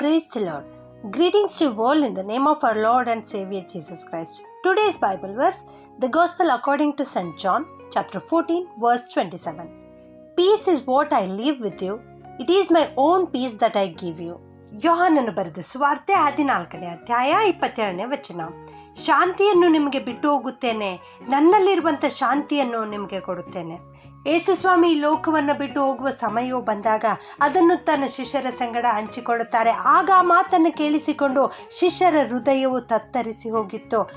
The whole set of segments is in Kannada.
Praise the lord greetings to in the name of our lord and saviour Jesus Christ today's Bible verse the gospel according to saint John chapter fourteen verse twenty seven peace is what I leave with you it is my own peace that I give you ಯೋಹಾನನ್ನು ಬರೆದ ಸುವಾರ್ತೆ ಹದಿನಾಲ್ಕನೇ ಅಧ್ಯಾಯ ಇಪ್ಪತ್ತೇಳನೇ ವಚನ. ಶಾಂತಿಯನ್ನು ನಿಮಗೆ ಬಿಟ್ಟು ಹೋಗುತ್ತೇನೆ. ನನ್ನಲ್ಲಿರುವಂಥ ಶಾಂತಿಯನ್ನು ನಿಮಗೆ ಕೊಡುತ್ತೇನೆ. ಯೇಸುಸ್ವಾಮಿ ಲೋಕವನ್ನು ಬಿಟ್ಟು ಹೋಗುವ ಸಮಯವು ಬಂದಾಗ ಅದನ್ನು ತನ್ನ ಶಿಷ್ಯರ ಸಂಗಡ ಹಂಚಿಕೊಳ್ಳುತ್ತಾರೆ. ಆಗ ಆ ಮಾತನ್ನು ಕೇಳಿಸಿಕೊಂಡು ಶಿಷ್ಯರ ಹೃದಯವು ತತ್ತರಿಸಿ ಹೋಗಿತ್ತು.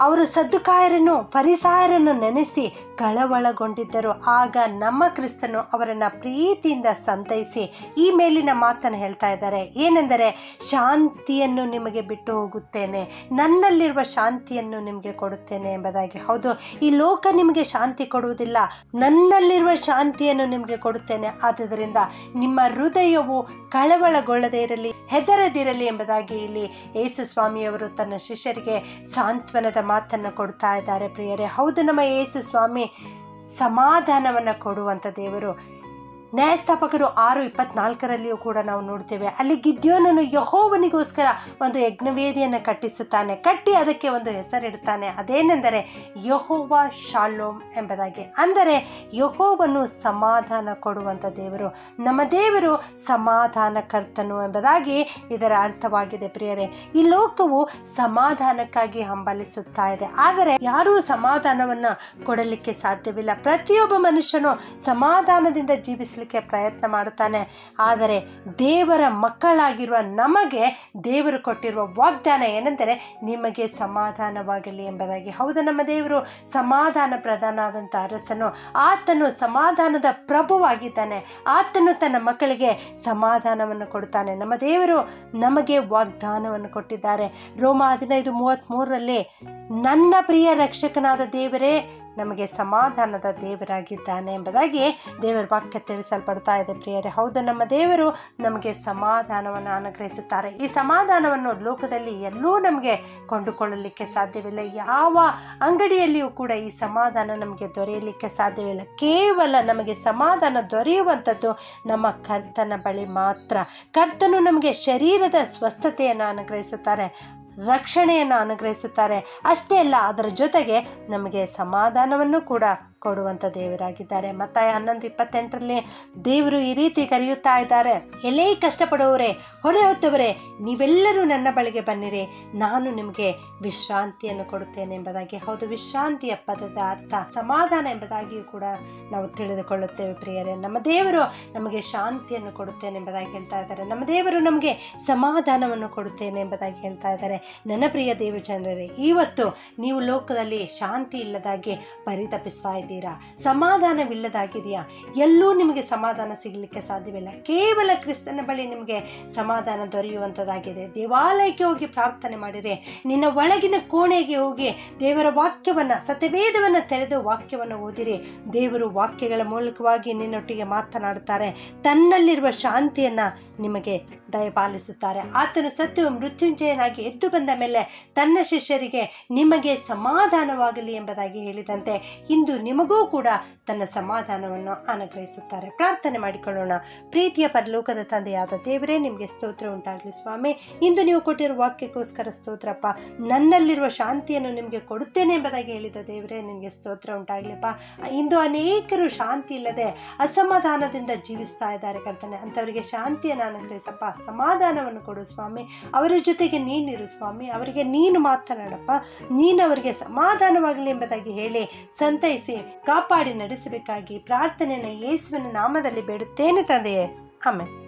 ಅವರು ಸದ್ದುಕಾಯರನ್ನು ಪರಿಸಾಯರನ್ನು ನೆನೆಸಿ ಕಳವಳಗೊಂಡಿದ್ದರು. ಆಗ ನಮ್ಮ ಕ್ರಿಸ್ತನು ಅವರನ್ನು ಪ್ರೀತಿಯಿಂದ ಸಂತೈಸಿ ಈ ಮೇಲಿನ ಮಾತನ್ನು ಹೇಳ್ತಾ ಇದ್ದಾರೆ. ಏನೆಂದರೆ, ಶಾಂತಿಯನ್ನು ನಿಮಗೆ ಬಿಟ್ಟು ಹೋಗುತ್ತೇನೆ. ನನ್ನಲ್ಲಿರುವ ಶಾಂತಿಯನ್ನು ನಿಮಗೆ ಕೊಡುತ್ತೇನೆ ಎಂಬುದಾಗಿ. ಹೌದು, ಈ ಲೋಕ ನಿಮಗೆ ಶಾಂತಿ ಕೊಡುವುದಿಲ್ಲ. ನನ್ನಲ್ಲಿರುವ ಶಾಂತಿಯನ್ನು ನಿಮಗೆ ಕೊಡುತ್ತೇನೆ. ಆದ್ದರಿಂದ ನಿಮ್ಮ ಹೃದಯವು ಕಳವಳಗೊಳ್ಳದೇ ಇರಲಿ, ಹೆದರದಿರಲಿ ಎಂಬುದಾಗಿ ಇಲ್ಲಿ ಯೇಸು ಸ್ವಾಮಿಯವರು ತನ್ನ ಶಿಷ್ಯರಿಗೆ ಸಾಂತ್ವನದ ಮಾತನ್ನು ಕೊಡ್ತಾ ಇದ್ದಾರೆ ಪ್ರಿಯರೇ. ಹೌದು, ನಮ್ಮ ಯೇಸು ಸ್ವಾಮಿ ಸಮಾಧಾನವನ್ನು ಕೊಡುವಂಥ ದೇವರು. ನ್ಯಾಯಸ್ಥಾಪಕರು ಆರು ಇಪ್ಪತ್ನಾಲ್ಕರಲ್ಲಿಯೂ ಕೂಡ ನಾವು ನೋಡ್ತೇವೆ. ಅಲ್ಲಿ ಗಿದ್ಯೋನನು ಯಹೋವನಿಗೋಸ್ಕರ ಒಂದು ಯಜ್ಞವೇದಿಯನ್ನು ಕಟ್ಟಿಸುತ್ತಾನೆ. ಕಟ್ಟಿ ಅದಕ್ಕೆ ಒಂದು ಹೆಸರಿಡ್ತಾನೆ. ಅದೇನೆಂದರೆ ಯಹೋವ ಶಾಲೋಮ್ ಎಂಬುದಾಗಿ. ಅಂದರೆ ಯಹೋವನ್ನು ಸಮಾಧಾನ ಕೊಡುವಂಥ ದೇವರು. ನಮ್ಮ ದೇವರು ಸಮಾಧಾನಕರ್ತನು ಎಂಬುದಾಗಿ ಇದರ ಅರ್ಥವಾಗಿದೆ ಪ್ರಿಯರೇ. ಈ ಲೋಕವು ಸಮಾಧಾನಕ್ಕಾಗಿ ಹಂಬಲಿಸುತ್ತಾ ಇದೆ. ಆದರೆ ಯಾರೂ ಸಮಾಧಾನವನ್ನು ಕೊಡಲಿಕ್ಕೆ ಸಾಧ್ಯವಿಲ್ಲ. ಪ್ರತಿಯೊಬ್ಬ ಮನುಷ್ಯನು ಸಮಾಧಾನದಿಂದ ಜೀವಿಸ ಪ್ರಯತ್ನ ಮಾಡುತ್ತಾನೆ. ಆದರೆ ದೇವರ ಮಕ್ಕಳಾಗಿರುವ ನಮಗೆ ದೇವರು ಕೊಟ್ಟಿರುವ ವಾಗ್ದಾನ ಏನೆಂದರೆ ನಿಮಗೆ ಸಮಾಧಾನವಾಗಲಿ ಎಂಬುದಾಗಿ. ಹೌದು, ನಮ್ಮ ದೇವರು ಸಮಾಧಾನ ಪ್ರಧಾನಾದಂಥ ಅರಸನು. ಆತನು ಸಮಾಧಾನದ ಪ್ರಭುವಾಗಿದ್ದಾನೆ. ಆತನು ತನ್ನ ಮಕ್ಕಳಿಗೆ ಸಮಾಧಾನವನ್ನು ಕೊಡುತ್ತಾನೆ. ನಮ್ಮ ದೇವರು ನಮಗೆ ವಾಗ್ದಾನವನ್ನು ಕೊಟ್ಟಿದ್ದಾರೆ. ರೋಮ ಹದಿನೈದು ಮೂವತ್ತ್ಮೂರರಲ್ಲಿ, ನನ್ನ ಪ್ರಿಯ ರಕ್ಷಕನಾದ ದೇವರೇ ನಮಗೆ ಸಮಾಧಾನದ ದೇವರಾಗಿದ್ದಾನೆ ಎಂಬುದಾಗಿ ದೇವರ ವಾಕ್ಯ ತಿಳಿಸಲ್ಪಡ್ತಾ ಇದೆ ಪ್ರಿಯರೇ. ಹೌದು, ನಮ್ಮ ದೇವರು ನಮಗೆ ಸಮಾಧಾನವನ್ನು ಅನುಗ್ರಹಿಸುತ್ತಾರೆ. ಈ ಸಮಾಧಾನವನ್ನು ಲೋಕದಲ್ಲಿ ಎಲ್ಲೂ ನಮಗೆ ಕೊಂಡುಕೊಳ್ಳಲಿಕ್ಕೆ ಸಾಧ್ಯವಿಲ್ಲ. ಯಾವ ಅಂಗಡಿಯಲ್ಲಿಯೂ ಕೂಡ ಈ ಸಮಾಧಾನ ನಮಗೆ ದೊರೆಯಲಿಕ್ಕೆ ಸಾಧ್ಯವಿಲ್ಲ. ಕೇವಲ ನಮಗೆ ಸಮಾಧಾನ ದೊರೆಯುವಂಥದ್ದು ನಮ್ಮ ಕರ್ತನ ಬಳಿ ಮಾತ್ರ. ಕರ್ತನು ನಮಗೆ ಶರೀರದ ಸ್ವಸ್ಥತೆಯನ್ನು ಅನುಗ್ರಹಿಸುತ್ತಾರೆ. ರಕ್ಷಣೆಯನ್ನು ಅನುಗ್ರಹಿಸುತ್ತಾರೆ. ಅಷ್ಟೇ ಅಲ್ಲ ಅದರ ಜೊತೆಗೆ ನಮಗೆ ಸಮಾಧಾನವನ್ನು ಕೂಡ ಕೊಡುವಂಥ ದೇವರಾಗಿದ್ದಾರೆ. ಮತ್ತು ಹನ್ನೊಂದು ಇಪ್ಪತ್ತೆಂಟರಲ್ಲಿ ದೇವರು ಈ ರೀತಿ ಕರೆಯುತ್ತಾ ಇದ್ದಾರೆ ಎಲ್ಲೇ ಕಷ್ಟಪಡುವವರೇ, ಹೊರೆ ಹೊತ್ತವರೇ, ನೀವೆಲ್ಲರೂ ನನ್ನ ಬಳಿಗೆ ಬನ್ನಿರಿ. ನಾನು ನಿಮಗೆ ವಿಶ್ರಾಂತಿಯನ್ನು ಕೊಡುತ್ತೇನೆ ಎಂಬುದಾಗಿ. ಹೌದು, ವಿಶ್ರಾಂತಿಯ ಪದದ ಅರ್ಥ ಸಮಾಧಾನ ಎಂಬುದಾಗಿಯೂ ಕೂಡ ನಾವು ತಿಳಿದುಕೊಳ್ಳುತ್ತೇವೆ ಪ್ರಿಯರೇ. ನಮ್ಮ ದೇವರು ನಮಗೆ ಶಾಂತಿಯನ್ನು ಕೊಡುತ್ತೇನೆ ಎಂಬುದಾಗಿ ಹೇಳ್ತಾ ಇದ್ದಾರೆ. ನಮ್ಮ ದೇವರು ನಮಗೆ ಸಮಾಧಾನವನ್ನು ಕೊಡುತ್ತೇನೆ ಎಂಬುದಾಗಿ ಹೇಳ್ತಾ ಇದ್ದಾರೆ. ನನ್ನ ಪ್ರಿಯ ದೇವ ಜನರೇ ಇವತ್ತು ನೀವು ಲೋಕದಲ್ಲಿ ಶಾಂತಿ ಇಲ್ಲದಾಗಿ ಪರಿತಪಿಸ್ತಾ ಇದ್ದೀರಾ ಸಮಾಧಾನವಿಲ್ಲದಾಗಿದೆಯಾ? ಎಲ್ಲೂ ನಿಮಗೆ ಸಮಾಧಾನ ಸಿಗಲಿಕ್ಕೆ ಸಾಧ್ಯವಿಲ್ಲ. ಕೇವಲ ಕ್ರಿಸ್ತನ ಬಳಿ ನಿಮಗೆ ಸಮಾಧಾನ ದೊರೆಯುವಂಥದ್ದಾಗಿದೆ. ದೇವಾಲಯಕ್ಕೆ ಹೋಗಿ ಪ್ರಾರ್ಥನೆ ಮಾಡಿರಿ. ನಿನ್ನ ಒಳಗಿನ ಕೋಣೆಗೆ ಹೋಗಿ ದೇವರ ವಾಕ್ಯವನ್ನು, ಸತ್ಯವೇದವನ್ನು ತೆರೆದು ವಾಕ್ಯವನ್ನು ಓದಿರಿ. ದೇವರು ವಾಕ್ಯಗಳ ಮೂಲಕವಾಗಿ ನಿನ್ನೊಟ್ಟಿಗೆ ಮಾತನಾಡುತ್ತಾರೆ. ತನ್ನಲ್ಲಿರುವ ಶಾಂತಿಯನ್ನು ನಿಮಗೆ ದಯಪಾಲಿಸುತ್ತಾರೆ. ಆತನು ಸತ್ಯವು ಮೃತ್ಯುಂಜಯನಾಗಿ ಎದ್ದು ಬಂದ ಮೇಲೆ ತನ್ನ ಶಿಷ್ಯರಿಗೆ ನಿಮಗೆ ಸಮಾಧಾನವಾಗಲಿ ಎಂಬುದಾಗಿ ಹೇಳಿದಂತೆ ಇಂದು ನಿಮಗೂ ಕೂಡ ತನ್ನ ಸಮಾಧಾನವನ್ನು ಅನುಗ್ರಹಿಸುತ್ತಾರೆ. ಪ್ರಾರ್ಥನೆ ಮಾಡಿಕೊಳ್ಳೋಣ. ಪ್ರೀತಿಯ ಪರಲೋಕದ ತಂದೆಯಾದ ದೇವರೇ, ನಿಮಗೆ ಸ್ತೋತ್ರ ಉಂಟಾಗಲಿ ಸ್ವಾಮಿ. ಇಂದು ನೀವು ಕೊಟ್ಟಿರುವ ವಾಕ್ಯಕ್ಕೋಸ್ಕರ ಸ್ತೋತ್ರಪ್ಪ, ನನ್ನಲ್ಲಿರುವ ಶಾಂತಿಯನ್ನು ನಿಮಗೆ ಕೊಡುತ್ತೇನೆ ಎಂಬುದಾಗಿ ಹೇಳಿದ ದೇವರೇ, ನಿಮಗೆ ಸ್ತೋತ್ರ ಉಂಟಾಗಲಿಪ್ಪ. ಇಂದು ಅನೇಕರು ಶಾಂತಿ ಇಲ್ಲದೆ ಅಸಮಾಧಾನದಿಂದ ಜೀವಿಸ್ತಾ ಇದ್ದಾರೆ ಕರ್ತನೆ. ಅಂಥವರಿಗೆ ಶಾಂತಿಯನ್ನು ಅನುಗ್ರಹಿಸಪ್ಪ. ಸಮಾಧಾನವನ್ನು ಕೊಡು ಸ್ವಾಮಿ. ಅವರ ಜೊತೆಗೆ ನೀನಿರು ಸ್ವಾಮಿ. ಅವರಿಗೆ ನೀನು ಮಾತನಾಡಪ್ಪ. ನೀನು ಅವರಿಗೆ ಸಮಾಧಾನವಾಗಲಿ ಎಂಬುದಾಗಿ ಹೇಳಿ ಸಂತೈಸಿ ಕಾಪಾಡಿ ನಡೆಸಬೇಕಾಗಿ ಪ್ರಾರ್ಥನೆಯನ್ನು ಯೇಸುವಿನ ನಾಮದಲ್ಲಿ ಬೇಡುತ್ತೇನೆ ತಂದೆಯೇ. ಆಮೇಲೆ